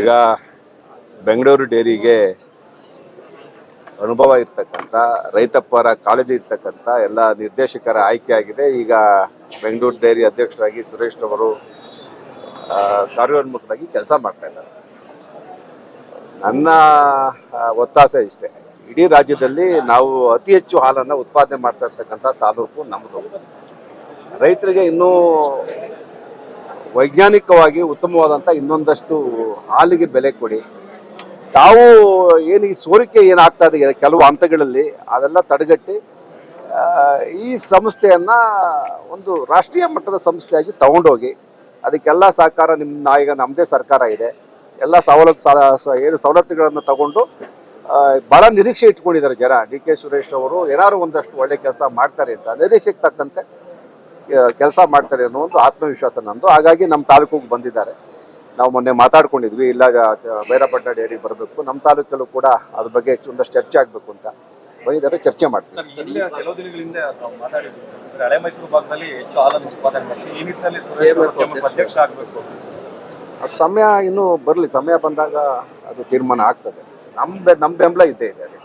ಈಗ ಬೆಂಗಳೂರು ಡೇರಿಗೆ ಅನುಭವ ಇರ್ತಕ್ಕಂಥ, ರೈತಪ್ಪರ ಕಾಳಜಿ ಇರ್ತಕ್ಕಂಥ ಎಲ್ಲ ನಿರ್ದೇಶಕರ ಆಯ್ಕೆ ಆಗಿದೆ. ಈಗ ಬೆಂಗಳೂರು ಡೈರಿ ಅಧ್ಯಕ್ಷರಾಗಿ ಸುರೇಶ್ ಅವರು ಕಾರ್ಯೋನ್ಮುಖರಾಗಿ ಕೆಲಸ ಮಾಡ್ತಾ ನನ್ನ ಒತ್ತಾಸೆ ಇಷ್ಟೇ. ಇಡೀ ರಾಜ್ಯದಲ್ಲಿ ನಾವು ಅತಿ ಹೆಚ್ಚು ಹಾಲನ್ನು ಉತ್ಪಾದನೆ ಮಾಡ್ತಾ ಇರ್ತಕ್ಕಂಥ ತಾಲೂಕು ನಮ್ಮದು. ರೈತರಿಗೆ ಇನ್ನೂ ವೈಜ್ಞಾನಿಕವಾಗಿ ಉತ್ತಮವಾದಂಥ ಇನ್ನೊಂದಷ್ಟು ಹಾಲಿಗೆ ಬೆಲೆ ಕೊಡಿ. ತಾವು ಏನು ಈ ಸೋರಿಕೆ ಏನಾಗ್ತಾ ಇದೆ, ಕೆಲವು ಹಂತಗಳಲ್ಲಿ ಅದೆಲ್ಲ ತಡೆಗಟ್ಟಿ ಈ ಸಂಸ್ಥೆಯನ್ನು ಒಂದು ರಾಷ್ಟ್ರೀಯ ಮಟ್ಟದ ಸಂಸ್ಥೆಯಾಗಿ ತಗೊಂಡೋಗಿ, ಅದಕ್ಕೆಲ್ಲ ಸಹಕಾರ ನಿಮ್ಮ ಈಗ ನಮ್ಮದೇ ಸರ್ಕಾರ ಇದೆ. ಎಲ್ಲ ಸವಲತ್ತು ಏನು ಸವಲತ್ತುಗಳನ್ನು ತಗೊಂಡು ಬಹಳ ನಿರೀಕ್ಷೆ ಇಟ್ಕೊಂಡಿದ್ದಾರೆ ಜನ. ಡಿ ಕೆ ಸುರೇಶ್ ಅವರು ಏನಾದ್ರು ಒಂದಷ್ಟು ಒಳ್ಳೆ ಕೆಲಸ ಮಾಡ್ತಾರೆ ಅಂತ. ನಿರೀಕ್ಷೆಗೆ ತಕ್ಕಂತೆ ಕೆಲಸ ಮಾಡ್ತಾರೆ ಅನ್ನೋ ಒಂದು ಆತ್ಮವಿಶ್ವಾಸ ನಮ್ಮದು ಹಾಗಾಗಿ ನಮ್ಮ ತಾಲೂಕಿಗೆ ಬಂದಿದ್ದಾರೆ. ನಾವು ಮೊನ್ನೆ ಮಾತಾಡ್ಕೊಂಡಿದ್ವಿ ಇಲ್ಲ ಬೈರಪಟ್ಟ ಡೇರಿಗೆ ಡೇರಿ ಬರಬೇಕು. ನಮ್ಮ ತಾಲೂಕಲ್ಲೂ ಕೂಡ ಅದ್ರ ಬಗ್ಗೆ ಒಂದಷ್ಟು ಚರ್ಚೆ ಆಗಬೇಕು ಅಂತ ಬಂದಿದ್ದಾರೆ ಚರ್ಚೆ ಮಾಡ್ತೀವಿ. ಕೆಲವು ದಿನಗಳಿಂದ ನಾವು ಮಾತಾಡಿದ್ವಿ ಸರ್. ಹಳೆ ಮೈಸೂರು ಭಾಗದಲ್ಲಿ ಹೆಚ್ಚು ಹಾಲನ್ನು ಉತ್ಪಾದನೆ ಮಾಡ್ತೀವಿ. ಈ ನಿಟ್ಟಿನಲ್ಲಿ ಸುರೇಶ್ ಅವರು ಅಧ್ಯಕ್ಷ ಆಗಬೇಕು. ಅದು ಸಮಯ ಇನ್ನೂ ಬರಲಿ. ಸಮಯ ಬಂದಾಗ ಅದು ತೀರ್ಮಾನ ಆಗ್ತದೆ. ನಮ್ಮ ಬೆ- ನಮ್ಮ ಬೆಂಬಲ ಇದ್ದೇ ಇದೆ. ಅದಕ್ಕೆ